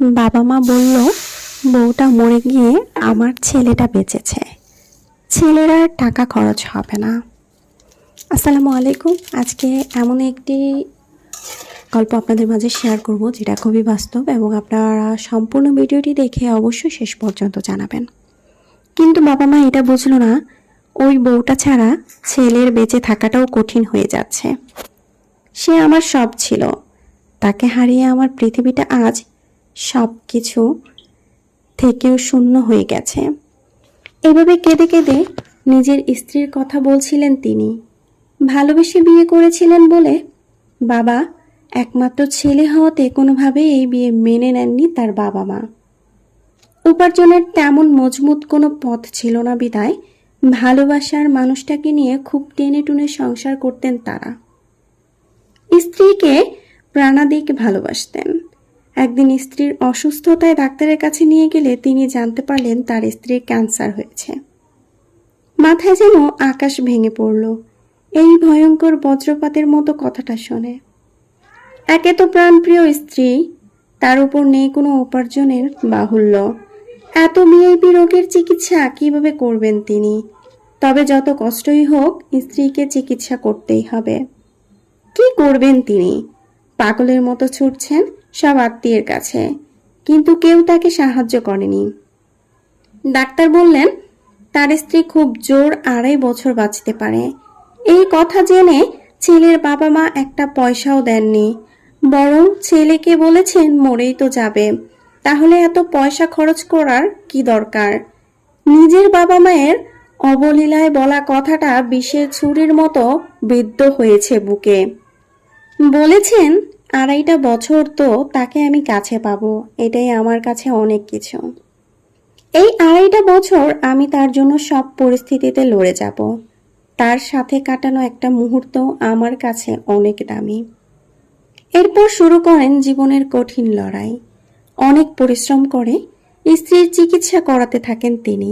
বাবা মা বলল, বউটা মরে গিয়ে আমার ছেলেটা বেঁচেছে। ছেলের টাকা খরচ হবে না। আসসালামু আলাইকুম। আজকে এমন একটি গল্প আপনাদের মাঝে শেয়ার করব যেটা খুবই বাস্তব এবং আপনারা সম্পূর্ণ ভিডিওটি দেখে অবশ্যই শেষ পর্যন্ত জানাবেন। কিন্তু বাবা মা এটা বুঝলো না, ওই বউটা ছাড়া ছেলের বেঁচে থাকাটাও কঠিন হয়ে যাচ্ছে। সে আমার সব ছিল। তাকে হারিয়ে আমার পৃথিবীটা আজ সব কিছু থেকেও শূন্য হয়ে গেছে। এভাবে কেঁদে কেঁদে নিজের স্ত্রীর কথা বলছিলেন তিনি। ভালোবেসে বিয়ে করেছিলেন বলে বাবা একমাত্র ছেলে হওয়াতে কোনোভাবেই এই বিয়ে মেনে নেননি তার বাবা মা উপার্জনের তেমন মজবুত কোনো পথ ছিল না বিদায়। ভালোবাসার মানুষটাকে নিয়ে খুব টেনে টুনে সংসার করতেন তারা। স্ত্রীকে প্রাণাদিক ভালোবাসতেন। একদিন স্ত্রীর অসুস্থতায় ডাক্তারের কাছে নিয়ে গেলে তিনি জানতে পারলেন তার স্ত্রীর ক্যান্সার হয়েছে। মাথায় যেন আকাশ ভেঙে পড়ল। এই ভয়ঙ্কর বজ্রপাতের মতো কথাটা শোনে। একে তো প্রাণপ্রিয় স্ত্রী, তার উপর নেই কোনো উপার্জনের বাহুল্য। এত ভিআইপি রোগের চিকিৎসা কীভাবে করবেন তিনি? তবে যত কষ্টই হোক, স্ত্রীকে চিকিৎসা করতেই হবে। কি করবেন তিনি? পাগলের মতো ছুটছেন? সব আত্মীয়ের কাছে, কিন্তু কেউ তাকে সাহায্য করেনি। ডাক্তার বললেন, তার স্ত্রী খুব জোর আড়াই বছর বাঁচতে পারে। এই কথা জেনে ছেলের বাবা মা একটা পয়সাও দেননি, বরং ছেলেকে বলেছেন মরেই তো যাবে, তাহলে এত পয়সা খরচ করার কি দরকার? নিজের বাবা মায়ের অবলীলায় বলা কথাটা বিষের ছুরির মতো বিদ্ধ হয়েছে বুকে। বলেছেন আড়াইটা বছর তো তাকে আমি কাছে পাবো, এটাই আমার কাছে অনেক কিছু। এই আড়াইটা বছর আমি তার জন্য সব পরিস্থিতিতে লড়ে যাব। তার সাথে কাটানো একটা মুহূর্ত আমার কাছে অনেক দামি। এরপর শুরু করেন জীবনের কঠিন লড়াই। অনেক পরিশ্রম করে স্ত্রীর চিকিৎসা করাতে থাকেন তিনি।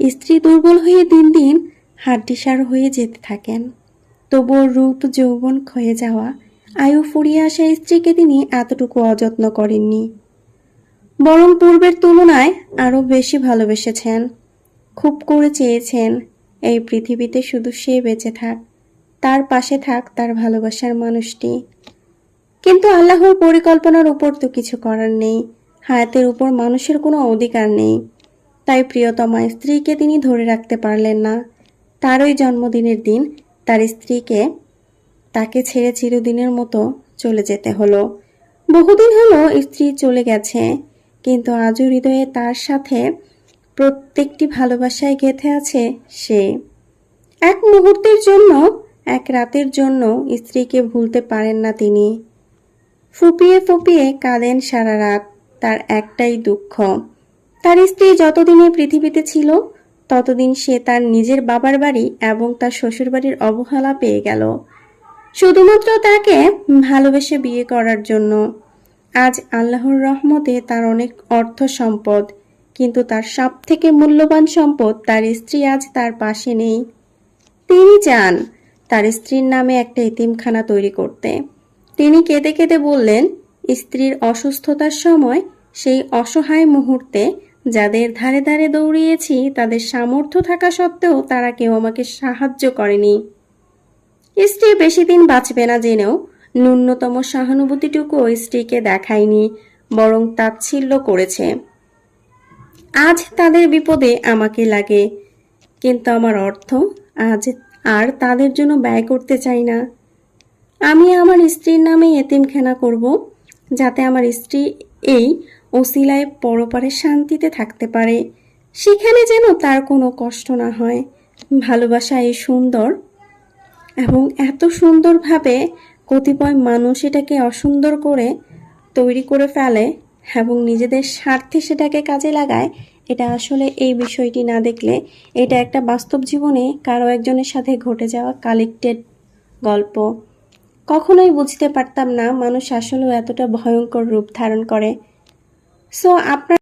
স্ত্রী দুর্বল হয়ে দিন দিন হাড্ডিসার হয়ে যেতে থাকেন। তবুও রূপ যৌবন ক্ষয়ে যাওয়া আয়ু ফুরিয়ে আসা স্ত্রীকে তিনি এতটুকু অযত্ন করেননি। বরং পূর্বের তুলনায় আরও বেশি ভালোবেসেছেন। খুব করে চেয়েছেন এই পৃথিবীতে শুধু সে বেঁচে থাক, তার পাশে থাক তার ভালোবাসার মানুষটি। কিন্তু আল্লাহর পরিকল্পনার উপর তো কিছু করার নেই, হায়াতের উপর মানুষের কোনো অধিকার নেই। তাই প্রিয়তমা স্ত্রীকে তিনি ধরে রাখতে পারলেন না। তারই জন্মদিনের দিন তার স্ত্রীকে তাকে ছেড়ে চিরদিনের মতো চলে যেতে হলো। বহুদিন হলো স্ত্রী চলে গেছে, কিন্তু আজও হৃদয়ে তার সাথে প্রত্যেকটি ভালোবাসায় গেথে আছে সে। এক মুহূর্তের জন্য, এক রাতের জন্য স্ত্রীকে ভুলতে পারেন না তিনি। ফুপিয়ে ফুপিয়ে কাঁদেন সারা রাত তার একটাই দুঃখ। তার স্ত্রী যতদিন এই পৃথিবীতে ছিল, ততদিন সে তার নিজের বাবার বাড়ি এবং তার শ্বশুর বাড়ির অবহেলা পেয়ে গেল। শুধুমাত্র তাকে ভালোবেসে বিয়ে করার জন্য। আজ আল্লাহর রহমতে তার অনেক অর্থ সম্পদ, কিন্তু তার সব থেকে মূল্যবান সম্পদ তার স্ত্রী আজ তার পাশে নেই। তিনি চান তার স্ত্রীর নামে একটা এতিমখানা তৈরি করতে। তিনি কেঁদে কেঁদে বললেন, স্ত্রীর অসুস্থতার সময় সেই অসহায় মুহূর্তে যাদের ধারে ধারে দৌড়িয়েছি, তাদের সামর্থ্য থাকা সত্ত্বেও তারা কেউ আমাকে সাহায্য করেনি। স্ত্রী বেশি দিন বাঁচবে না জেনেও ন্যূনতম সহানুভূতিটুকু স্ত্রীকে দেখায়নি, বরং তাচ্ছিল্য করেছে। আজ তাদের বিপদে আমাকে লাগে, কিন্তু আমার অর্থ আজ আর তাদের জন্য ব্যয় করতে চাই না। আমি আমার স্ত্রীর নামে এতিমখানা করব, যাতে আমার স্ত্রী এই ওসিলায় পরপারে শান্তিতে থাকতে পারে। সেখানে যেন তার কোনো কষ্ট না হয়। ভালোবাসা এই সুন্দর এবং এত সুন্দরভাবে কতিপয় মানুষ এটাকে অসুন্দর করে তৈরি করে ফেলে এবং নিজেদের স্বার্থে সেটাকে কাজে লাগায়, এটা আসলে এই বিষয়টি না দেখলে এটা একটা বাস্তব জীবনে কারও একজনের সাথে ঘটে যাওয়া কালেক্টেড গল্প। কখনোই বুঝতে পারতাম না মানুষ আসলেও এতটা ভয়ঙ্কর রূপ ধারণ করে। সো আপনার